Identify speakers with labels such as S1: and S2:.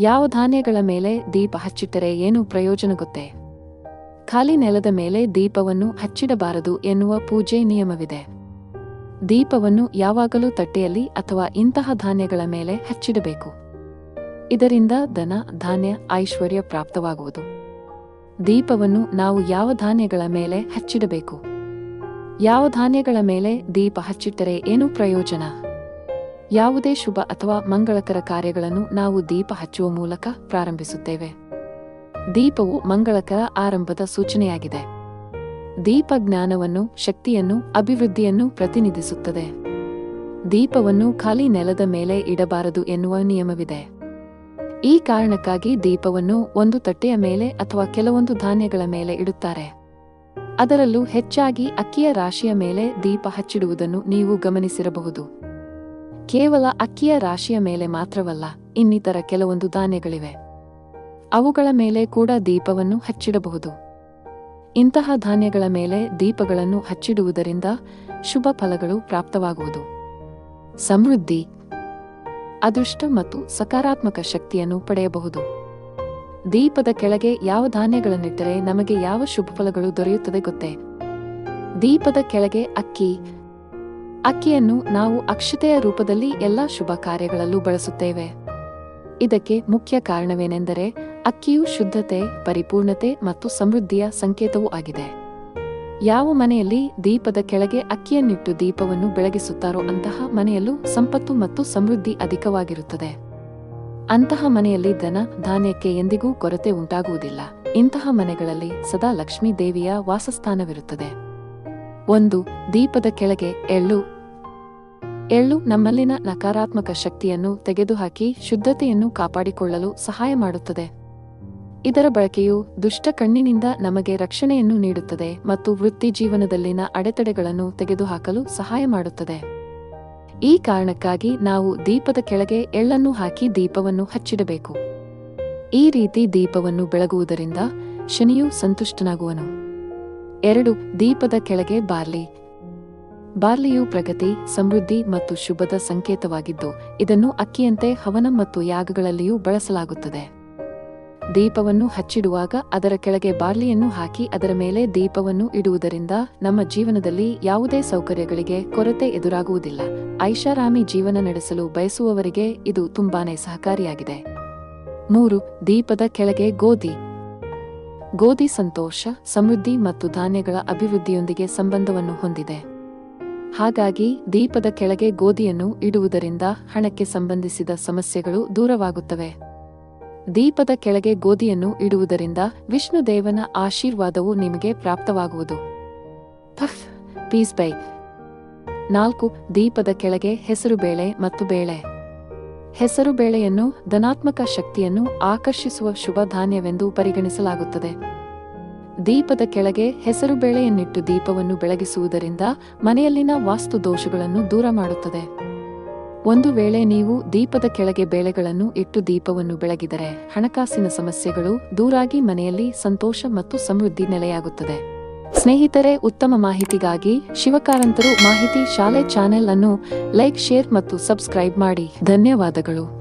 S1: ಯಾವ ಧಾನ್ಯಗಳ ಮೇಲೆ ದೀಪ ಹಚ್ಚಿಟ್ಟರೆ ಏನು ಪ್ರಯೋಜನ ಗೊತ್ತೇ? ಖಾಲಿ ನೆಲದ ಮೇಲೆ ದೀಪವನ್ನು ಹಚ್ಚಿಡಬಾರದು ಎನ್ನುವ ಪೂಜೆ ನಿಯಮವಿದೆ. ದೀಪವನ್ನು ಯಾವಾಗಲೂ ತಟ್ಟೆಯಲ್ಲಿ ಅಥವಾ ಇಂತಹ ಧಾನ್ಯಗಳ ಮೇಲೆ ಹಚ್ಚಿಡಬೇಕು. ಇದರಿಂದ ದನ ಧಾನ್ಯ, ಐಶ್ವರ್ಯ ಪ್ರಾಪ್ತವಾಗುವುದು. ದೀಪವನ್ನು ನಾವು ಯಾವ ಧಾನ್ಯಗಳ ಮೇಲೆ ಹಚ್ಚಿಡಬೇಕು? ಯಾವ ಧಾನ್ಯಗಳ ಮೇಲೆ ದೀಪ ಹಚ್ಚಿಟ್ಟರೆ ಏನು ಪ್ರಯೋಜನ? ಯಾವುದೇ ಶುಭ ಅಥವಾ ಮಂಗಳಕರ ಕಾರ್ಯಗಳನ್ನು ನಾವು ದೀಪ ಹಚ್ಚುವ ಮೂಲಕ ಪ್ರಾರಂಭಿಸುತ್ತೇವೆ. ದೀಪವು ಮಂಗಳಕರ ಆರಂಭದ ಸೂಚನೆಯಾಗಿದೆ. ದೀಪ ಜ್ಞಾನವನ್ನು, ಶಕ್ತಿಯನ್ನು, ಅಭಿವೃದ್ಧಿಯನ್ನು ಪ್ರತಿನಿಧಿಸುತ್ತದೆ. ದೀಪವನ್ನು ಖಾಲಿ ನೆಲದ ಮೇಲೆ ಇಡಬಾರದು ಎನ್ನುವ ನಿಯಮವಿದೆ. ಈ ಕಾರಣಕ್ಕಾಗಿ ದೀಪವನ್ನು ಒಂದು ತಟ್ಟೆಯ ಮೇಲೆ ಅಥವಾ ಕೆಲವೊಂದು ಧಾನ್ಯಗಳ ಮೇಲೆ ಇಡುತ್ತಾರೆ. ಅದರಲ್ಲೂ ಹೆಚ್ಚಾಗಿ ಅಕ್ಕಿಯ ರಾಶಿಯ ಮೇಲೆ ದೀಪ ಹಚ್ಚಿಡುವುದನ್ನು ನೀವು ಗಮನಿಸಿರಬಹುದು. ಕೇವಲ ಅಕ್ಕಿಯ ರಾಶಿಯ ಮೇಲೆ ಮಾತ್ರವಲ್ಲ, ಇನ್ನಿತರ ಕೆಲವೊಂದು ಧಾನ್ಯಗಳಿವೆ. ಅವುಗಳ ಮೇಲೆ ಕೂಡ ದೀಪವನ್ನು ಹಚ್ಚಿಡಬಹುದು. ಇಂತಹ ಧಾನ್ಯಗಳ ಮೇಲೆ ದೀಪಗಳನ್ನು ಹಚ್ಚಿಡುವುದರಿಂದ ಶುಭ ಫಲಗಳು ಪ್ರಾಪ್ತವಾಗುವುದು. ಸಮೃದ್ಧಿ, ಅದೃಷ್ಟ ಮತ್ತು ಸಕಾರಾತ್ಮಕ ಶಕ್ತಿಯನ್ನು ಪಡೆಯಬಹುದು. ದೀಪದ ಕೆಳಗೆ ಯಾವ ಧಾನ್ಯಗಳನ್ನಿಟ್ಟರೆ ನಮಗೆ ಯಾವ ಶುಭ ಫಲಗಳು ದೊರೆಯುತ್ತದೆ ಗೊತ್ತೇ? ದೀಪದ ಕೆಳಗೆ ಅಕ್ಕಿ ಅಕ್ಕಿಯನ್ನು ನಾವು ಅಕ್ಷತೆಯ ರೂಪದಲ್ಲಿ ಎಲ್ಲ ಶುಭ ಕಾರ್ಯಗಳಲ್ಲೂ ಬಳಸುತ್ತೇವೆ. ಇದಕ್ಕೆ ಮುಖ್ಯ ಕಾರಣವೇನೆಂದರೆ ಅಕ್ಕಿಯು ಶುದ್ಧತೆ, ಪರಿಪೂರ್ಣತೆ ಮತ್ತು ಸಮೃದ್ಧಿಯ ಸಂಕೇತವೂ ಆಗಿದೆ. ಯಾವ ಮನೆಯಲ್ಲಿ ದೀಪದ ಕೆಳಗೆ ಅಕ್ಕಿಯನ್ನಿಟ್ಟು ದೀಪವನ್ನು ಬೆಳಗಿಸುತ್ತಾರೋ ಅಂತಹ ಮನೆಯಲ್ಲೂ ಸಂಪತ್ತು ಮತ್ತು ಸಮೃದ್ಧಿ ಅಧಿಕವಾಗಿರುತ್ತದೆ. ಅಂತಹ ಮನೆಯಲ್ಲಿ ಧನ, ಧಾನ್ಯಕ್ಕೆ ಎಂದಿಗೂ ಕೊರತೆ ಉಂಟಾಗುವುದಿಲ್ಲ. ಇಂತಹ ಮನೆಗಳಲ್ಲಿ ಸದಾ ಲಕ್ಷ್ಮೀ ದೇವಿಯ ವಾಸಸ್ಥಾನವಿರುತ್ತದೆ. ಒಂದು, ದೀಪದ ಕೆಳಗೆ ಎಳ್ಳು ಎಳ್ಳು ನಮ್ಮಲ್ಲಿನ ನಕಾರಾತ್ಮಕ ಶಕ್ತಿಯನ್ನು ತೆಗೆದುಹಾಕಿ ಶುದ್ಧತೆಯನ್ನು ಕಾಪಾಡಿಕೊಳ್ಳಲು ಸಹಾಯ ಮಾಡುತ್ತದೆ. ಇದರ ಬಳಕೆಯು ದುಷ್ಟ ಕಣ್ಣಿನಿಂದ ನಮಗೆ ರಕ್ಷಣೆಯನ್ನು ನೀಡುತ್ತದೆ ಮತ್ತು ವೃತ್ತಿ ಜೀವನದಲ್ಲಿನ ಅಡೆತಡೆಗಳನ್ನು ತೆಗೆದುಹಾಕಲು ಸಹಾಯ ಮಾಡುತ್ತದೆ. ಈ ಕಾರಣಕ್ಕಾಗಿ ನಾವು ದೀಪದ ಕೆಳಗೆ ಎಳ್ಳನ್ನು ಹಾಕಿ ದೀಪವನ್ನು ಹಚ್ಚಿಡಬೇಕು. ಈ ರೀತಿ ದೀಪವನ್ನು ಬೆಳಗುವುದರಿಂದ ಶನಿಯು ಸಂತುಷ್ಟನಾಗುವನು. ಎರಡು, ದೀಪದ ಕೆಳಗೆ ಬಾರ್ಲಿ. ಬಾರ್ಲಿಯು ಪ್ರಗತಿ, ಸಮೃದ್ಧಿ ಮತ್ತು ಶುಭದ ಸಂಕೇತವಾಗಿದ್ದು, ಇದನ್ನು ಅಕ್ಕಿಯಂತೆ ಹವನ ಮತ್ತು ಯಾಗಗಳಲ್ಲಿಯೂ ಬಳಸಲಾಗುತ್ತದೆ. ದೀಪವನ್ನು ಹಚ್ಚಿಡುವಾಗ ಅದರ ಕೆಳಗೆ ಬಾರ್ಲಿಯನ್ನು ಹಾಕಿ ಅದರ ಮೇಲೆ ದೀಪವನ್ನು ಇಡುವುದರಿಂದ ನಮ್ಮ ಜೀವನದಲ್ಲಿ ಯಾವುದೇ ಸೌಕರ್ಯಗಳಿಗೆ ಕೊರತೆ ಎದುರಾಗುವುದಿಲ್ಲ. ಐಷಾರಾಮಿ ಜೀವನ ನಡೆಸಲು ಬಯಸುವವರಿಗೆ ಇದು ತುಂಬಾನೇ ಸಹಕಾರಿಯಾಗಿದೆ. ಮೂರು, ದೀಪದ ಕೆಳಗೆ ಗೋಧಿ. ಗೋಧಿ ಸಂತೋಷ, ಸಮೃದ್ಧಿ ಮತ್ತು ಧಾನ್ಯಗಳ ಅಭಿವೃದ್ಧಿಯೊಂದಿಗೆ ಸಂಬಂಧವನ್ನು ಹೊಂದಿದೆ. ಹಾಗಾಗಿ ದೀಪದ ಕೆಳಗೆ ಗೋಧಿಯನ್ನು ಇಡುವುದರಿಂದ ಹಣಕ್ಕೆ ಸಂಬಂಧಿಸಿದ ಸಮಸ್ಯೆಗಳು ದೂರವಾಗುತ್ತವೆ. ದೀಪದ ಕೆಳಗೆ ಗೋಧಿಯನ್ನು ಇಡುವುದರಿಂದ ವಿಷ್ಣುದೇವನ ಆಶೀರ್ವಾದವು ನಿಮಗೆ ಪ್ರಾಪ್ತವಾಗುವುದು. Piece by. ನಾಲ್ಕು, ದೀಪದ ಕೆಳಗೆ ಹೆಸರುಬೇಳೆ ಮತ್ತು ಬೇಳೆ. ಹೆಸರುಬೇಳೆಯನ್ನು ಧನಾತ್ಮಕ ಶಕ್ತಿಯನ್ನು ಆಕರ್ಷಿಸುವ ಶುಭ ಧಾನ್ಯವೆಂದು ಪರಿಗಣಿಸಲಾಗುತ್ತದೆ. ದೀಪದ ಕೆಳಗೆ ಹೆಸರುಬೇಳೆಯನ್ನಿಟ್ಟು ದೀಪವನ್ನು ಬೆಳಗಿಸುವುದರಿಂದ ಮನೆಯಲ್ಲಿನ ವಾಸ್ತು ದೋಷಗಳನ್ನು ದೂರ ಮಾಡುತ್ತದೆ. ಒಂದು ವೇಳೆ ನೀವು ದೀಪದ ಕೆಳಗೆ ಬೇಳೆಗಳನ್ನು ಇಟ್ಟು ದೀಪವನ್ನು ಬೆಳಗಿದರೆ ಹಣಕಾಸಿನ ಸಮಸ್ಯೆಗಳು ದೂರಾಗಿ ಮನೆಯಲ್ಲಿ ಸಂತೋಷ ಮತ್ತು ಸಮೃದ್ಧಿ ನೆಲೆಯಾಗುತ್ತದೆ. ಸ್ನೇಹಿತರೆ, ಉತ್ತಮ ಮಾಹಿತಿಗಾಗಿ ಶಿವಕಾರಂತರು ಮಾಹಿತಿ ಶಾಲೆ ಚಾನೆಲ್ ಅನ್ನು ಲೈಕ್, ಶೇರ್ ಮತ್ತು ಸಬ್ಸ್ಕ್ರೈಬ್ ಮಾಡಿ. ಧನ್ಯವಾದಗಳು.